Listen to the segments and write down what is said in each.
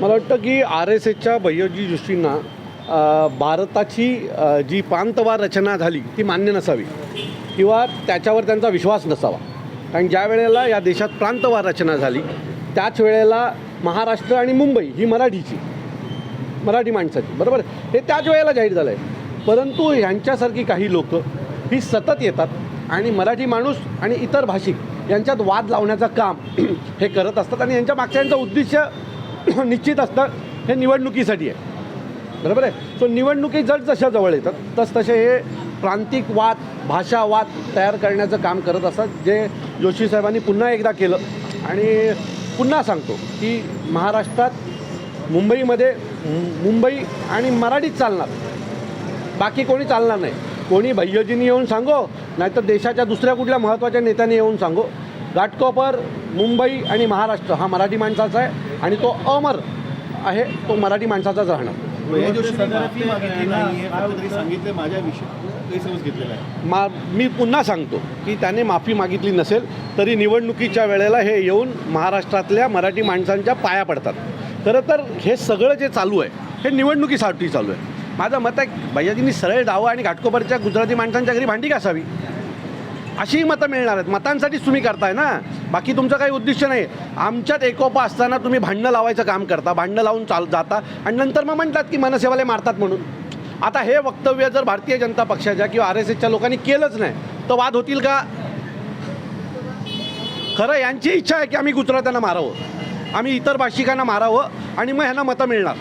मला वाटतं की आर एस एसच्या भैयोजी जोशींना भारताची जी प्रांतवार रचना झाली ती मान्य नसावी. किंवा त्याच्यावर त्यांचा विश्वास नसावा. कारण ज्या वेळेला या देशात प्रांतवार रचना झाली त्याच वेळेला महाराष्ट्र आणि मुंबई ही मराठीची मराठी माणसाची बरोबर? हे त्याच वेळेला जाहीर झालं आहे परंतु ह्यांच्यासारखी काही लोक ही सतत येतात आणि मराठी माणूस आणि इतर भाषिक यांच्यात वाद लावण्याचं काम हे करत असतात आणि यांच्या मागच्या यांचं उद्दिष्ट निश्चित असतं हे निवडणुकीसाठी आहे. बरोबर आहे? सो निवडणुकी जर जशा जवळ येतात तस तसे हे प्रांतिक वाद भाषावाद तयार करण्याचं काम करत असतात जे जोशी साहेबांनी पुन्हा एकदा केलं. आणि पुन्हा सांगतो की महाराष्ट्रात मुंबईमध्ये मुंबई आणि मराठीच चालणार. बाकी कोणी चालणार नाही. कोणी भैयजींनी येऊन सांगो नाहीतर देशाच्या दुसऱ्या कुठल्या महत्त्वाच्या नेत्याने येऊन सांगो. घाटकोपर मुंबई आणि महाराष्ट्र हा मराठी माणसाचा आहे आणि तो अमर आहे तो मराठी माणसाचाच राहणार. मा मी पुन्हा सांगतो की त्याने माफी मागितली नसेल तरी निवडणुकीच्या वेळेला हे येऊन महाराष्ट्रातल्या मराठी माणसांच्या पाया पडतात. खरं तर हे सगळं जे चालू आहे हे निवडणुकीसाठी चालू आहे. माझं मत आहे भैयाजींनी सरळ डावं आणि घाटकोपरच्या गुजराती माणसांच्या घरी भांडी घासावी. अशीही मतं मिळणार आहेत. मतांसाठीच तुम्ही करताय ना? बाकी तुमचं काही उद्दिष्ट नाही. आमच्यात एकोपा असताना तुम्ही भांडणं लावायचं काम करता भांडणं लावून चाल जाता. आणि नंतर मग म्हणतात की मनसेवाले मारतात म्हणून. आता हे वक्तव्य जर भारतीय जनता पक्षाच्या किंवा आर एस एसच्या लोकांनी केलंच नाही तर वाद होतील का? खरं यांची इच्छा आहे की आम्ही गुजरात्यांना मारावं. आम्ही इतर भाषिकांना मारावं आणि मग ह्यांना मतं मिळणार.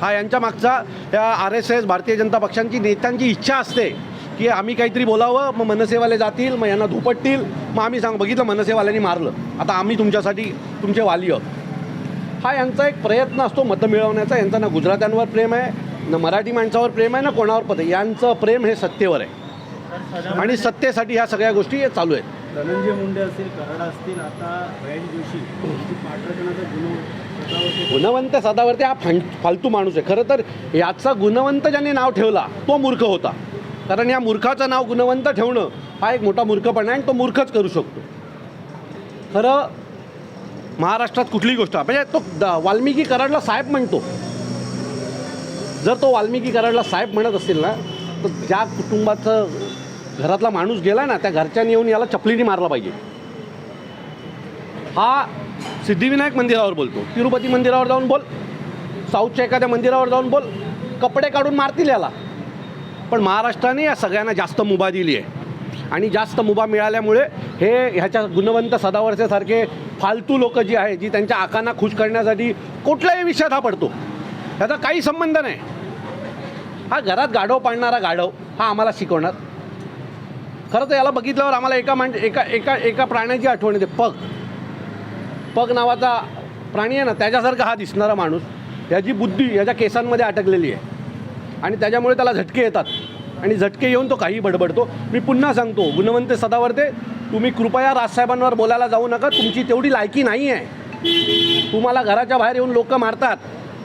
हा यांच्या मागचा या R S S Bharatiya Janata पक्षांची नेत्यांची इच्छा असते. की आम्ही काहीतरी बोलावं मग मनसेवाले जातील मग यांना धुपटतील. मग आम्ही सांग बघितलं मनसेवाल्यांनी मारलं. आता आम्ही तुमच्यासाठी तुमचे वाली आहोत हा यांचा एक प्रयत्न असतो मतं मिळवण्याचा. यांचा ना गुजरात्यांवर प्रेम आहे ना मराठी माणसावर प्रेम आहे ना कोणावर पद यांचं प्रेम हे सत्तेवर आहे. आणि सत्तेसाठी ह्या सगळ्या गोष्टी हे चालू आहेत. धनंजय मुंडे असतील कराड असतील आता भैयाजी जोशी गुणवंत सदावरती हा फां फालतू माणूस आहे. खरं तर याचा गुणवंत ज्याने नाव ठेवला तो मूर्ख होता. कारण या मूर्खाचं नाव गुणवंत ठेवणं हा एक मोठा मूर्खपणा आहे आणि तो मूर्खच करू शकतो. खरं महाराष्ट्रात कुठलीही गोष्ट म्हणजे तो द- वाल्मिकी कराडला साहेब म्हणतो. जर तो वाल्मिकी कराडला साहेब म्हणत असेल ना तर ज्या कुटुंबाचं घरातला माणूस गेला ना त्या घरच्यानी येऊन याला चपलीने मारला पाहिजे. हा सिद्धिविनायक मंदिरावर बोलतो. तिरुपती मंदिरावर जाऊन बोल. साऊथच्या एखाद्या मंदिरावर जाऊन बोल. कपडे काढून मारतील याला. पण महाराष्ट्राने या सगळ्यांना जास्त मुभा दिली आहे. आणि जास्त मुभा मिळाल्यामुळे हे ह्याच्या गुणवंत सदावरच्यासारखे फालतू लोक जी आहे जी त्यांच्या आकांना खुश करण्यासाठी कुठल्याही विषयात हा पडतो. ह्याचा काही संबंध नाही. हा घरात गाढव पाळणारा गाढव हा आम्हाला शिकवणार. खरं तर याला बघितल्यावर आम्हाला एका मांड एका एका एका प्राण्याची आठवण येते. पग. पग नावाचा प्राणी आहे ना त्याच्यासारखा हा दिसणारा माणूस याची बुद्धी याच्या केसांमध्ये अटकलेली आहे. आणि त्याच्यामुळे त्याला झटके येतात. आणि झटके येऊन तो काही बडबडतो. मी पुन्हा सांगतो गुणवंत सदावर्ते तुम्ही कृपया राजसाहेबांवर बोलायला जाऊ नका. तुमची तेवढी लायकी नाही आहे तुम्हाला घराच्या बाहेर येऊन लोक मारतात.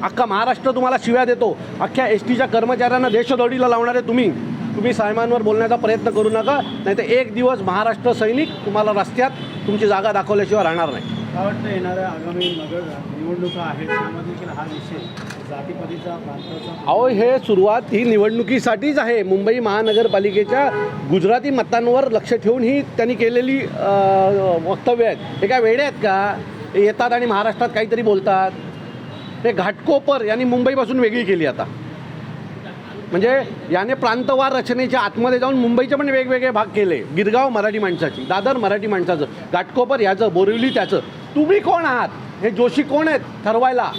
अख्खा महाराष्ट्र तुम्हाला शिव्या देतो. अख्ख्या एस टीच्या कर्मचाऱ्यांना देशदोडीला लावणारे तुम्ही. तुम्ही साहेबांवर बोलण्याचा प्रयत्न करू नका. नाही तर एक दिवस महाराष्ट्र सैनिक तुम्हाला रस्त्यात तुमची जागा दाखवल्याशिवाय राहणार नाही. काय वाटतं येणाऱ्या आगामी नगर निवडणुका आहेत त्यामध्ये देखील हा विषय जातीपातीचा प्रांताचा. अहो हे सुरुवात ही निवडणुकीसाठीच आहे. मुंबई महानगरपालिकेच्या गुजराती मतांवर लक्ष ठेवून ही त्यांनी केलेली वक्तव्य आहेत. हे काय वेडे आहेत का? हे येतात आणि महाराष्ट्रात काहीतरी बोलतात. हे घाटकोपर यांनी मुंबईपासून वेगळी केली आता. म्हणजे याने प्रांतवार रचनेच्या आतमध्ये जाऊन मुंबईचे पण वेगवेगळे भाग केले. गिरगाव मराठी माणसाची दादर मराठी माणसाचं घाटकोपर याचं बोरिवली त्याचं. तुम्ही कोण आहात? हे जोशी कोण आहेत ठरवायला?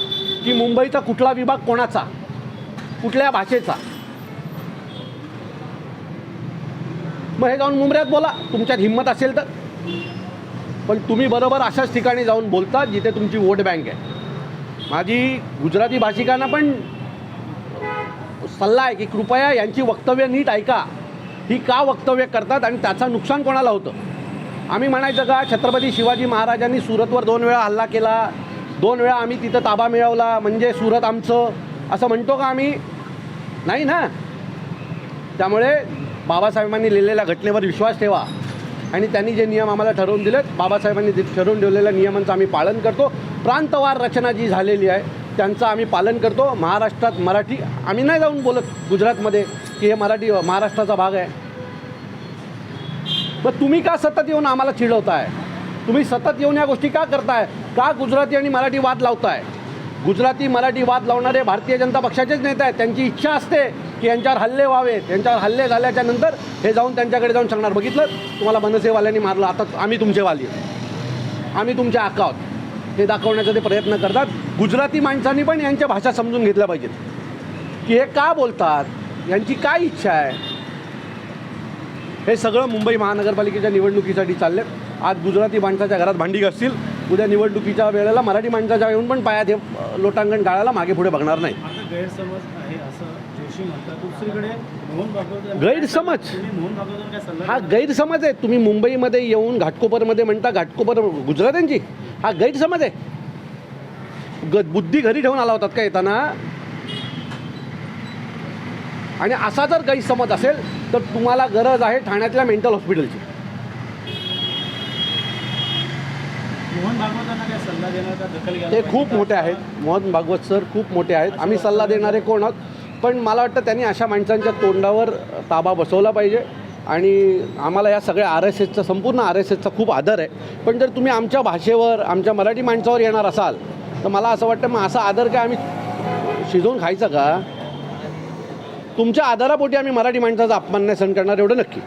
की मुंबईचा कुठला विभाग कोणाचा? कुठल्या भाषेचा? मग हे जाऊन मुंबऱ्यात बोला. तुमच्यात हिंमत असेल तर. पण तुम्ही बरोबर अशाच ठिकाणी जाऊन बोलता जिथे तुमची वोट बँक आहे. माझी गुजराती भाषिकांना पण सल्ला आहे की कृपया यांची वक्तव्य नीट ऐका. ही का वक्तव्य करतात आणि त्याचं नुकसान कोणाला होतं? आम्ही म्हणायचं का छत्रपती शिवाजी महाराजांनी सुरतवर दोन वेळा हल्ला केला. दोन वेळा आम्ही तिथं ताबा मिळवला म्हणजे सुरत आमचं. असं म्हणतो का आम्ही? नाही ना? त्यामुळे बाबासाहेबांनी लिहिलेल्या घटनेवर विश्वास ठेवा. आणि त्यांनी जे नियम आम्हाला ठरवून दिलेत बाबासाहेबांनी ठरवून ठेवलेल्या नियमांचं आम्ही पालन करतो. प्रांतवार रचना जी झालेली आहे त्यांचं आम्ही पालन करतो. महाराष्ट्रात मराठी आम्ही नाही जाऊन बोलत गुजरातमध्ये की हे मराठी महाराष्ट्राचा भाग आहे. मग तुम्ही का सतत येऊन आम्हाला चिडवताय? तुम्ही सतत येऊन या गोष्टी का करताय? का गुजराती आणि मराठी वाद लावताय? गुजराती मराठी वाद लावणारे भारतीय जनता पक्षाचेच नेते आहेत. त्यांची इच्छा असते की यांच्यावर हल्ले व्हावेत यांच्यावर हल्ले झाल्याच्यानंतर हे जाऊन त्यांच्याकडे जाऊन सांगणार. बघितलं? तुम्हाला मनसेवाल्यांनी मारलं. आता आम्ही तुमचे वाली आम्ही तुमच्या आहोत. हे दाखवण्याचा ते प्रयत्न करतात. गुजराती माणसांनी पण यांच्या भाषा समजून घेतल्या पाहिजेत. की हे का बोलतात? यांची काय इच्छा आहे? हे सगळं मुंबई महानगरपालिकेच्या निवडणुकीसाठी चाललेत आज गुजराती माणसाच्या घरात भांडी घासतील. उद्या निवडणुकीच्या वेळेला मराठी माणसाच्या येऊन पण पायात हे लोटांगण गाळायला मागे पुढे बघणार नाही. गैरसमज हा गैरसमज आहे. तुम्ही मुंबईमध्ये येऊन घाटकोपरमध्ये म्हणता घाटकोपर गुजरात्यांची? हा गैरसमज आहे. ग बुद्धी घरी ठेवून आला होतात का येताना? आणि असा जर गैरसमज असेल तर तुम्हाला गरज आहे ठाण्यातल्या मेंटल हॉस्पिटलची ते खूप? मोठे आहेत. मोहन भागवत सर खूप मोठे आहेत. आम्ही सल्ला देणारे कोण आहोत? पण मला वाटतं त्यांनी अशा माणसांच्या तोंडावर ताबा बसवला पाहिजे. आणि आम्हाला या सगळ्या आर एस एसचा संपूर्ण आर एस एसचा खूप आदर आहे. पण जर तुम्ही आमच्या भाषेवर आमच्या मराठी माणसावर येणार असाल तर मला असं वाटतं मग असा आदर काय आम्ही शिजवून खायचा का? तुमच्या आधारापोटी आम्ही मराठी माणसाचा अपमान नाही सहन करणार एवढं नक्की.